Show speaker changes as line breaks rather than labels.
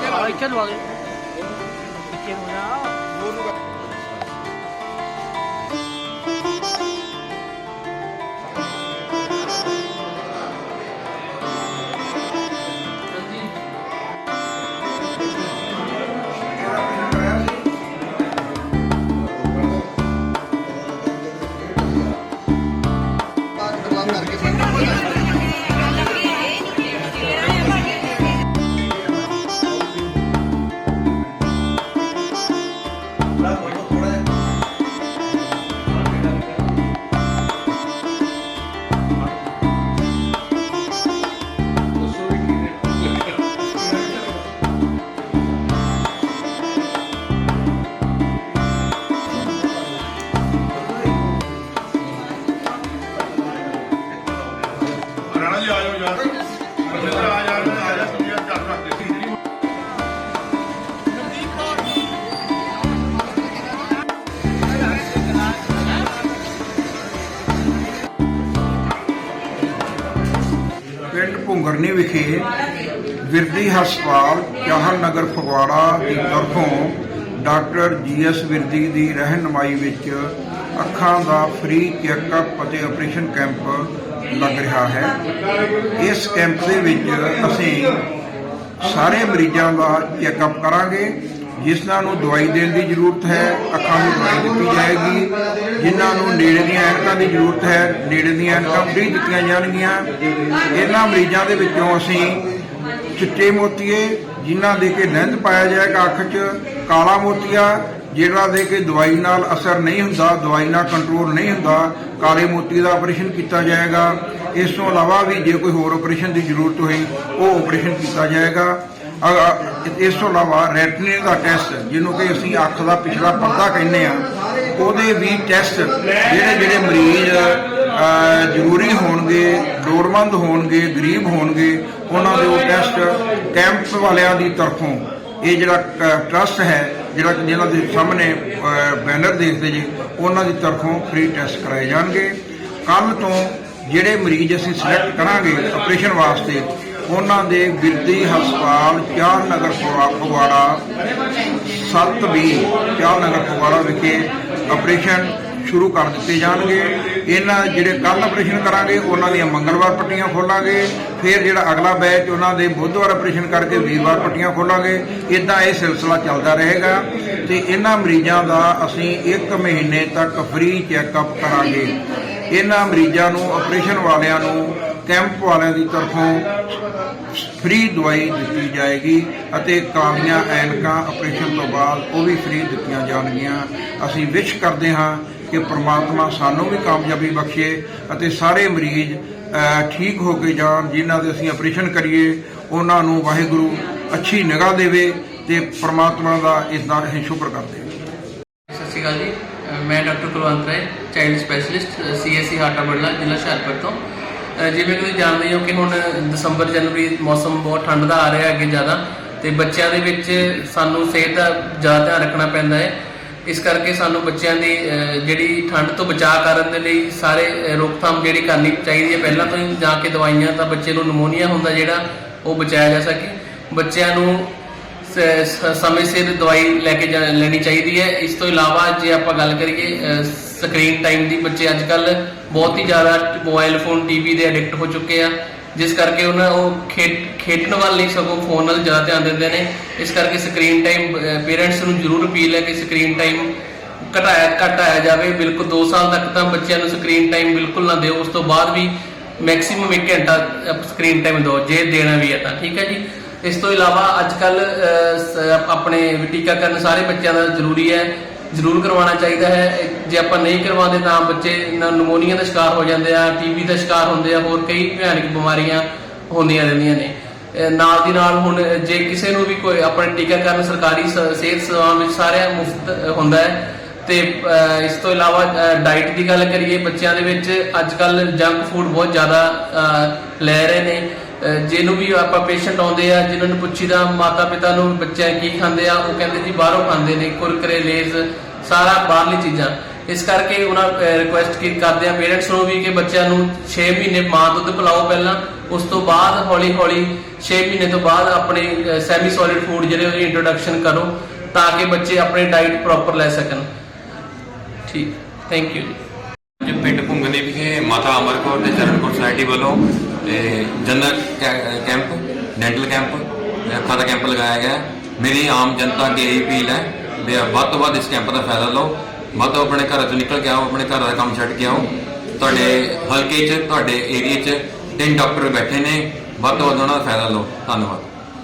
Ay, qué
lo. Bhungarni ਵਿਖੇ, ਵਿਰਦੀ ਹਸਪਤਾਲ ਚਾਹਰ ਨਗਰ ਫਗਵਾੜਾ ਦੀ ਤਰਫੋਂ ਡਾਕਟਰ ਜੀਐਸ ਵਿਰਦੀ ਦੀ ਰਹਿਨਮਾਈ ਵਿੱਚ ਅੱਖਾਂ ਦਾ ਫ੍ਰੀ ਚੈੱਕਅਪ ਅਤੇ ਆਪਰੇਸ਼ਨ ਕੈਂਪ ਲੱਗ ਰਿਹਾ ਹੈ। ਇਸ ਕੈਂਪ ਦੇ ਵਿੱਚ ਅਸੀਂ ਸਾਰੇ ਮਰੀਜ਼ਾਂ ਦਾ ਚੈੱਕਅਪ ਕਰਾਂਗੇ। ਜਿਨ੍ਹਾਂ ਨੂੰ ਦਵਾਈ ਦੇਣ ਦੀ ਜ਼ਰੂਰਤ ਹੈ, ਅੱਖਾਂ ਨੂੰ ਦਵਾਈ ਦਿੱਤੀ ਜਾਏਗੀ। ਜਿਨ੍ਹਾਂ ਨੂੰ ਨੇੜੇ ਦੀਆਂ ਐਨਕਾਂ ਦੀ ਜ਼ਰੂਰਤ ਹੈ, ਨੇੜੇ ਦੀਆਂ ਐਨਕਾਂ ਵੀ ਦਿੱਤੀਆਂ ਜਾਣਗੀਆਂ। ਇਹਨਾਂ ਮਰੀਜ਼ਾਂ ਦੇ ਵਿੱਚੋਂ ਅਸੀਂ ਚਿੱਟੇ ਮੋਤੀਏ, ਜਿਨ੍ਹਾਂ ਦੇ ਕੇ ਲੈਂਜ਼ ਪਾਇਆ ਜਾਏਗਾ ਅੱਖ 'ਚ, ਕਾਲਾ ਮੋਤੀਆ, ਜਿਹੜਾ ਦੇ ਕੇ ਦਵਾਈ ਨਾਲ ਅਸਰ ਨਹੀਂ ਹੁੰਦਾ, ਦਵਾਈ ਨਾਲ ਕੰਟਰੋਲ ਨਹੀਂ ਹੁੰਦਾ, ਕਾਲੇ ਮੋਤੀ ਦਾ ਆਪਰੇਸ਼ਨ ਕੀਤਾ ਜਾਏਗਾ। ਇਸ ਤੋਂ ਇਲਾਵਾ ਵੀ ਜੇ ਕੋਈ ਹੋਰ ਆਪਰੇਸ਼ਨ ਦੀ ਜ਼ਰੂਰਤ ਹੋਈ, ਉਹ ਆਪਰੇਸ਼ਨ ਕੀਤਾ ਜਾਏਗਾ। ਇਸ ਤੋਂ ਇਲਾਵਾ ਰੈਟਿਨੇ ਦਾ ਟੈਸਟ ਜਿਹਨੂੰ ਕਿ ਅਸੀਂ ਅੱਖ ਦਾ ਪਿਛਲਾ ਪਰਦਾ ਕਹਿੰਦੇ ਆ ਉਹਦੇ ਵੀ ਟੈਸਟ ਜਿਹੜੇ ਜਿਹੜੇ ਮਰੀਜ਼ ਜ਼ਰੂਰੀ ਹੋਣਗੇ, ਲੋੜਵੰਦ ਹੋਣਗੇ, ਗਰੀਬ ਹੋਣਗੇ, ਉਹਨਾਂ ਦੇ ਉਹ ਟੈਸਟ ਕੈਂਪ ਵਾਲਿਆਂ ਦੀ ਤਰਫੋਂ। ਇਹ ਜਿਹੜਾ ਟਰਸਟ ਹੈ, ਜਿਹੜਾ ਜਿਹਨਾਂ ਦੇ ਸਾਹਮਣੇ ਬੈਨਰ ਦੇਖਦੇ ਜੀ, ਉਹਨਾਂ ਦੀ ਤਰਫੋਂ ਫ੍ਰੀ ਟੈਸਟ ਕਰਾਏ ਜਾਣਗੇ। ਕੱਲ ਤੋਂ ਜਿਹੜੇ ਮਰੀਜ਼ ਅਸੀਂ ਸਿਲੈਕਟ ਕਰਾਂਗੇ ਆਪਰੇਸ਼ਨ ਵਾਸਤੇ ਉਹਨਾਂ ਦੇ ਬਿਰਦੀ ਹਸਪਤਾਲ ਚਾਰ ਨਗਰ ਫਗਵਾ- ਫਗਵਾੜਾ 720 ਚਾਰ ਨਗਰ ਫਗਵਾੜਾ ਵਿਖੇ ਆਪਰੇਸ਼ਨ ਸ਼ੁਰੂ ਕਰ ਦਿੱਤੇ ਜਾਣਗੇ। ਇਹਨਾਂ ਜਿਹੜੇ ਕੱਲ ਆਪਰੇਸ਼ਨ ਕਰਾਂਗੇ, ਉਹਨਾਂ ਦੀਆਂ ਮੰਗਲਵਾਰ ਪੱਟੀਆਂ ਖੋਲਾਂਗੇ। ਫਿਰ ਜਿਹੜਾ ਅਗਲਾ ਬੈਚ ਉਹਨਾਂ ਦੇ ਬੁੱਧਵਾਰ ਆਪਰੇਸ਼ਨ ਕਰਕੇ ਵੀਰਵਾਰ ਪੱਟੀਆਂ ਖੋਲਾਂਗੇ। ਇਦਾਂ ਇਹ ਸਿਲਸਿਲਾ ਚੱਲਦਾ ਰਹੇਗਾ ਤੇ ਇਹਨਾਂ ਮਰੀਜ਼ਾਂ ਦਾ ਅਸੀਂ 1 ਮਹੀਨੇ ਤੱਕ ਫ੍ਰੀ ਚੈੱਕਅਪ ਕਰਾਂਗੇ। ਇਹਨਾਂ ਮਰੀਜ਼ਾਂ ਨੂੰ ਆਪਰੇਸ਼ਨ ਵਾਲਿਆਂ ਨੂੰ ਕੈਂਪ ਵਾਲਿਆਂ ਦੀ ਤਰਫੋਂ ਫ੍ਰੀ ਦਵਾਈ ਦਿੱਤੀ ਜਾਏਗੀ ਅਤੇ ਕਾਲੀਆਂ ਐਨਕਾਂ ਆਪਰੇਸ਼ਨ ਤੋਂ ਬਾਅਦ ਉਹ ਵੀ ਫ੍ਰੀ ਦਿੱਤੀਆਂ ਜਾਣਗੀਆਂ। ਅਸੀਂ ਵਿਸ਼ ਕਰਦੇ ਹਾਂ ਕਿ ਪ੍ਰਮਾਤਮਾ ਸਾਨੂੰ ਵੀ ਕਾਮਯਾਬੀ ਬਖਸ਼ੇ ਅਤੇ ਸਾਰੇ ਮਰੀਜ਼ ਠੀਕ ਹੋ ਕੇ ਜਾਣ, ਜਿਨ੍ਹਾਂ ਦੇ ਅਸੀਂ ਆਪਰੇਸ਼ਨ ਕਰੀਏ, ਉਹਨਾਂ ਨੂੰ ਵਾਹਿਗੁਰੂ ਅੱਛੀ ਨਿਗਾਹ ਦੇਵੇ ਤੇ ਪ੍ਰਮਾਤਮਾ ਦਾ ਇਸ ਦਾ ਅਸੀਂ ਸ਼ੁਕਰ ਕਰਦੇ ਹਾਂ।
ਸਤਿ ਸ਼੍ਰੀ ਅਕਾਲ ਜੀ। ਮੈਂ doctor Kulwant Rai child specialist CSC ਹਾਟਾ ਬੜਲਾ, ਜ਼ਿਲ੍ਹਾ ਹੁਸ਼ਿਆਰਪੁਰ ਤੋਂ। ਜਿਵੇਂ ਤੁਸੀਂ ਜਾਣਦੇ ਹੋ ਕਿ ਹੁਣ ਦਸੰਬਰ, ਜਨਵਰੀ ਮੌਸਮ ਬਹੁਤ ਠੰਡ ਦਾ ਆ ਰਿਹਾ ਅੱਗੇ ਜ਼ਿਆਦਾ ਤੇ ਬੱਚਿਆਂ ਦੇ ਵਿੱਚ ਸਾਨੂੰ ਸਿਹਤ ਦਾ ਜ਼ਿਆਦਾ ਧਿਆਨ ਰੱਖਣਾ ਪੈਂਦਾ ਹੈ। ਇਸ ਕਰਕੇ ਸਾਨੂੰ ਬੱਚਿਆਂ ਦੀ ਜਿਹੜੀ ਠੰਡ ਤੋਂ ਬਚਾਅ ਕਰਨ ਦੇ ਲਈ ਸਾਰੇ ਰੋਕਥਾਮ ਜਿਹੜੀ ਕਰਨੀ ਚਾਹੀਦੀ ਹੈ। ਪਹਿਲਾਂ ਤੋਂ ਹੀ ਜਾ ਕੇ ਦਵਾਈਆਂ ਤਾਂ ਬੱਚੇ ਨੂੰ ਨਮੋਨੀਆ ਹੁੰਦਾ ਜਿਹੜਾ ਉਹ ਬਚਾਇਆ ਜਾ ਸਕੇ। ਬੱਚਿਆਂ ਨੂੰ ਸਮੇਂ ਸਿਰ ਦਵਾਈ ਲੈ ਕੇ ਜਾ- ਲੈਣੀ ਚਾਹੀਦੀ ਹੈ। ਇਸ ਤੋਂ ਇਲਾਵਾ ਜੇ ਆਪਾਂ ਗੱਲ ਕਰੀਏ ਸਕਰੀਨ ਟਾਈਮ ਦੀ। ਬੱਚੇ ਅੱਜ ਕੱਲ ਬਹੁਤ ਹੀ ਜ਼ਿਆਦਾ ਮੋਬਾਈਲ ਫੋਨ ਟੀਵੀ ਦੇ ਐਡਿਕਟ ਹੋ ਚੁੱਕੇ ਆ। ਜਿਸ ਕਰਕੇ ਉਹਨਾਂ ਉਹ ਖੇਡ ਖੇਡਣ ਵੱਲ ਨਹੀਂ ਸਗੋਂ ਫੋਨ ਨਾਲ ਜ਼ਿਆਦਾ ਧਿਆਨ ਦਿੰਦੇ ਨੇ। ਇਸ ਕਰਕੇ ਸਕਰੀਨ ਟਾਈਮ ਪੇਰੈਂਟਸ ਨੂੰ ਜ਼ਰੂਰ ਅਪੀਲ ਹੈ ਕਿ ਸਕਰੀਨ ਟਾਈਮ ਘਟਾਇਆ ਘਟਾਇਆ ਜਾਵੇ। ਬਿਲਕੁਲ 2 ਸਾਲ ਤੱਕ ਤਾਂ ਬੱਚਿਆਂ ਨੂੰ ਸਕਰੀਨ ਟਾਈਮ ਬਿਲਕੁਲ ਨਾ ਦਿਓ। ਉਸ ਤੋਂ ਬਾਅਦ ਵੀ ਮੈਕਸਿਮਮ 1 ਘੰਟਾ ਸਕਰੀਨ ਟਾਈਮ ਦਿਓ। ਜੇ ਦੇਣਾ ਵੀ ਹੈ ਤਾਂ। ਠੀਕ ਹੈ ਜੀ? ਇਸ ਤੋਂ ਇਲਾਵਾ ਅੱਜ ਕੱਲ ਆਪਣੇ ਟੀਕਾਕਰਨ ਸਾਰੇ ਬੱਚਿਆਂ ਦਾ ਜ਼ਰੂਰੀ ਹੈ। ਜ਼ਰੂਰ ਕਰਵਾਉਣਾ ਚਾਹੀਦਾ ਹੈ। ਜੇ ਆਪਾਂ ਨਹੀਂ ਕਰਵਾਉਂਦੇ ਤਾਂ ਬੱਚੇ ਨਮੋਨੀਆ ਦਾ ਸ਼ਿਕਾਰ ਹੋ ਜਾਂਦੇ ਆ ਟੀਬੀ ਦਾ ਸ਼ਿਕਾਰ ਹੁੰਦੇ ਆ, ਹੋਰ ਕਈ ਭਿਆਨਕ ਬਿਮਾਰੀਆਂ ਹੁੰਦੀਆਂ ਰਹਿੰਦੀਆਂ ਨੇ। ਨਾਲ ਦੀ ਨਾਲ ਹੁਣ ਜੇ ਕਿਸੇ ਨੂੰ ਵੀ ਕੋਈ ਆਪਣੇ ਟੀਕਾਕਰਨ ਸਰਕਾਰੀ ਸਿਹਤ ਸੇਵਾ ਵਿੱਚ ਸਾਰਿਆਂ ਮੁਫਤ ਹੁੰਦਾ ਹੈ, ਤੇ ਇਸ ਤੋਂ ਇਲਾਵਾ ਡਾਈਟ ਦੀ ਗੱਲ ਕਰੀਏ, ਬੱਚਿਆਂ ਦੇ ਵਿੱਚ ਅੱਜ ਕੱਲ ਜੰਕ ਫੂਡ ਬਹੁਤ ਜ਼ਿਆਦਾ ਲੈ ਰਹੇ ਨੇ। ਜਿਹਨੂੰ ਵੀ ਆਪਾਂ ਪੇਸ਼ੈਂਟ ਆਉਂਦੇ ਆ ਜਿਨ੍ਹਾਂ ਨੂੰ ਪੁੱਛੀਦਾ ਮਾਤਾ ਪਿਤਾ ਨੂੰ ਬੱਚੇ ਕੀ ਖਾਂਦੇ ਆ, ਉਹ ਕਹਿੰਦੇ ਜੀ ਬਾਹਰੋਂ ਖਾਂਦੇ ਨੇ, ਕੁਰਕਰੇ, ਲੇਜ਼, ਸਾਰਾ ਬਾਹਰਲੀ ਚੀਜ਼ਾਂ। ਇਸ ਕਰਕੇ ਉਹਨਾਂ ਰਿਕੁਐਸਟ ਕੀ ਕਰਦੇ ਆ ਪੇਰੈਂਟਸ ਨੂੰ ਵੀ ਕਿ ਬੱਚਿਆਂ ਨੂੰ 6 ਮਹੀਨੇ ਮਾਂ ਦੁੱਧ ਪਿਲਾਓ ਪਹਿਲਾਂ, ਉਸ ਤੋਂ ਬਾਅਦ ਹੌਲੀ ਹੌਲੀ 6 ਮਹੀਨੇ ਤੋਂ ਬਾਅਦ ਆਪਣੇ ਸੈਮੀ ਸੋਲਿਡ ਫੂਡ ਜਿਹੜੇ ਉਹਦੀ ਇੰਟਰੋਡਕਸ਼ਨ ਕਰੋ, ਤਾਂ ਕਿ ਬੱਚੇ ਆਪਣੀ ਡਾਈਟ ਪ੍ਰੋਪਰ ਲੈ ਸਕਣ। ਠੀਕ ਥੈਂਕ ਯੂ ਜੀ।
ਪਿੰਡ ਭੁੰਗਨੀ ਵਿਖੇ ਮਾਤਾ ਅਮਰ ਕੌਰ ਤੇ ਸੋਸਾਇਟੀ ਵੱਲੋਂ ਜਨਰਲ ਕੈਂਪ ਡੈਂਟਲ ਕੈਂਪ ਅੱਖਾਂ ਦਾ ਕੈਂਪ ਲਗਾਇਆ ਗਿਆ। ਮੇਰੀ ਆਮ ਜਨਤਾ ਅੱਗੇ ਇਹ ਅਪੀਲ ਹੈ ਵੀ ਵੱਧ ਤੋਂ ਵੱਧ ਇਸ ਕੈਂਪ ਦਾ ਫਾਇਦਾ ਲਓ। ਵੱਧ ਤੋਂ ਆਪਣੇ ਘਰਾਂ ਤੋਂ ਨਿਕਲ ਕੇ ਆਓ ਆਪਣੇ ਘਰ ਦਾ ਕੰਮ ਛੱਡ ਕੇ ਆਓ ਤੁਹਾਡੇ ਹਲਕੇ 'ਚ, ਤੁਹਾਡੇ ਏਰੀਆ 'ਚ ਤਿੰਨ ਡਾਕਟਰ ਬੈਠੇ ਨੇ। ਵੱਧ ਤੋਂ ਵੱਧ ਉਹਨਾਂ ਦਾ ਫਾਇਦਾ ਲਓ। ਧੰਨਵਾਦ।